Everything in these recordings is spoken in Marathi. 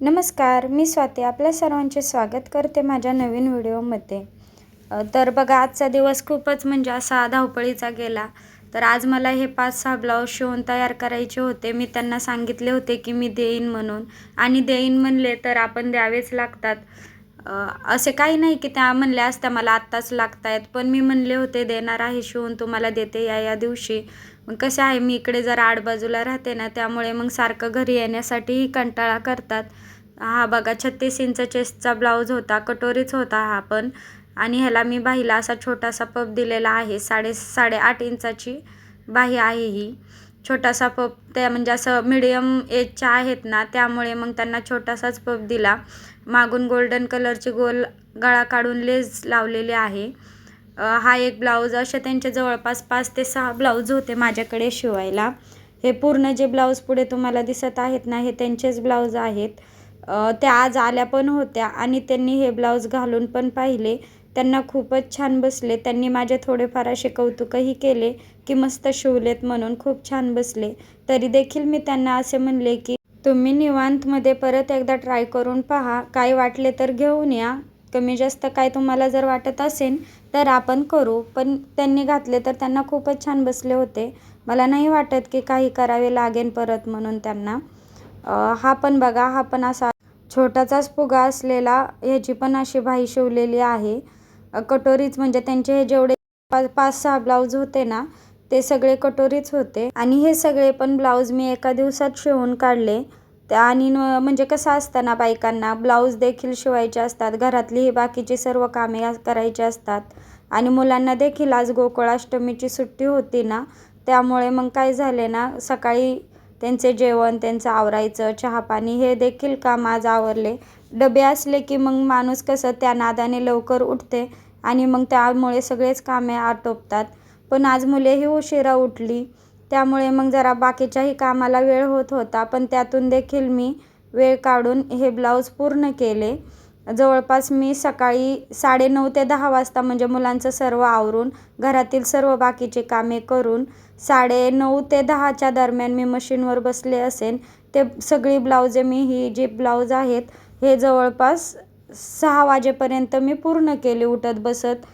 नमस्कार मी स्वाती आपल्या सर्वांचे स्वागत करते माझ्या नवीन व्हिडिओमध्ये. तर बघा आजचा दिवस खूपच म्हणजे असा धावपळीचा गेला. तर आज मला हे पाच सहा ब्लाऊज शिवून तयार करायचे होते. मी त्यांना सांगितले होते की मी देईन म्हणून. आणि देईन म्हणले तर आपण द्यावेच लागतात. असे काही नाही की त्या म्हणल्या असत्या मला आत्ताच लागत आहेत पण मी म्हणले होते देणार आहे शिवून तुम्हाला देते या या दिवशी. मग कसं आहे मी इकडे जरा आडबाजूला राहते ना त्यामुळे मग सारखं घरी येण्यासाठीही कंटाळा करतात. हा बघा छत्तीस इंच चेस्टचा ब्लाऊज होता कटोरीच होता हा पण. आणि ह्याला मी बाहीला असा छोटासा पप दिलेला आहे साडे साडेआठ इंचाची बाही आहे ही. छोटासा पप त्या म्हणजे असं मिडियम एजच्या आहेत ना त्यामुळे मग त्यांना छोटासाच पप दिला. मागून गोल्डन कलरची गोल गळा काढून लेस लावलेली आहे. हा एक ब्लाऊज असे त्यांचे जवळपास पाच ते सहा ब्लाऊज होते माझ्याकडे शिवायला. हे पूर्ण जे ब्लाऊज पुढे तुम्हाला दिसत आहेत ना हे त्यांचेच ब्लाऊज आहेत. त्या आज आल्या पण होत्या आणि त्यांनी हे ब्लाऊज घालून पण पाहिले. त्यांना खूपच छान बसले. त्यांनी माझे थोडेफार असे कौतुकही केले की मस्त शिवलेत म्हणून खूप छान बसले. तरी देखील मी त्यांना असे म्हणले की तुम्ही निवांतमध्ये परत एकदा ट्राय करून पहा. काय वाटले तर घेऊन या. कमी जास्त काय तुम्हाला जर वाटत असेल तर आपण करू पण त्यांनी घातले तर त्यांना खूपच छान बसले होते. मला नाही वाटत की काही करावे लागेल परत म्हणून त्यांना. हा पण बघा. हा पण असा छोटाचाच फुगा असलेला ह्याची पण अशी भाई शिवलेली आहे. कटोरीच म्हणजे त्यांचे हे जेवढे पा पाच सहा ब्लाऊज होते ना ते सगळे कटोरीच होते. आणि हे सगळे पण ब्लाऊज मी एका दिवसात शिवून काढले. त्या आणि न- म्हणजे कसं असतं ना बायकांना ब्लाऊज देखील शिवायचे असतात. घरातली ही बाकीची सर्व कामे करायची असतात. आणि मुलांना देखील आज गोकुळाष्टमीची सुट्टी होती ना त्यामुळे मग काय झाले ना सकाळी त्यांचे जेवण त्यांचं आवरायचं चहापाणी हे देखील काम आज आवरले. डबे असले की मग माणूस कसं त्या नादाने लवकर उठते आणि मग त्यामुळे सगळेच कामे आटोपतात. पण आज मुलेही उशिरा उठली. त्यामुळे मग जरा बाकीच्याही कामाला वेळ होत होता. पण त्यातून देखील मी वेळ काढून हे ब्लाऊज पूर्ण केले. जवळपास मी सकाळी साडेनऊ ते दहा वाजता म्हणजे मुलांचं सर्व आवरून घरातील सर्व बाकीचे कामे करून साडेनऊ ते दहाच्या दरम्यान मी मशीनवर बसले असेन. ते सगळी ब्लाऊज मी ही जी ब्लाऊज आहेत हे जवळपास सहा वाजेपर्यंत मी पूर्ण केली उठत बसत.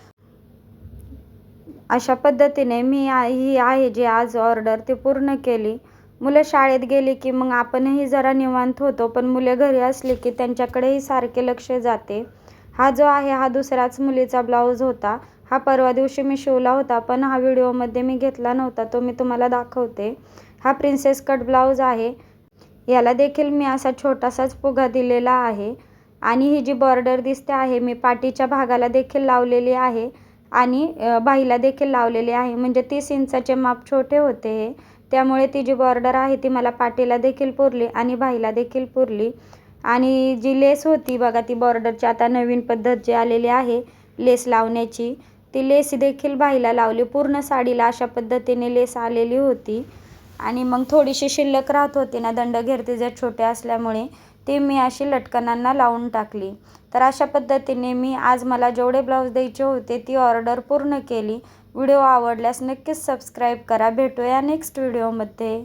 अशा पद्धतीने मी ही आहे जी आज ऑर्डर ती पूर्ण केली. मुलं शाळेत गेली की मग आपणही जरा निवांत होतो पण मुले घरी असली की त्यांच्याकडेही सारखे लक्ष जाते. हा जो आहे हा दुसऱ्याच मुलीचा ब्लाऊज होता. हा परवा दिवशी मी शिवला होता पण हा व्हिडिओमध्ये मी घेतला नव्हता तो मी तुम्हाला दाखवते. हा प्रिन्सेस कट ब्लाऊज आहे. याला देखील मी असा छोटासाच फुगा दिलेला आहे. आणि ही जी बॉर्डर दिसते आहे मी पाठीच्या भागाला देखील लावलेली आहे. आणि बाहीला देखील लावलेली आहे. म्हणजे तीस इंचाचे माप छोटे होते हे. त्यामुळे ती जी बॉर्डर आहे ती मला पाठीला देखील पुरली आणि बाहीला देखील पुरली. आणि जी लेस होती बघा ती बॉर्डरची आता नवीन पद्धत जी आलेली आहे लेस लावण्याची ती लेस देखील बाहीला लावली. पूर्ण साडीला अशा पद्धतीने लेस आलेली होती. आणि मग थोडीशी शिल्लक राहत होती ना दंड घेरते जर छोटे असल्यामुळे ती मी अशी लटकनांना लावून टाकली. तर अशा पद्धतीने मी आज मला जेवढे ब्लाऊज द्यायचे होते ती ऑर्डर पूर्ण केली. व्हिडिओ आवडल्यास नक्कीच सबस्क्राईब करा. भेटूया नेक्स्ट व्हिडिओमध्ये.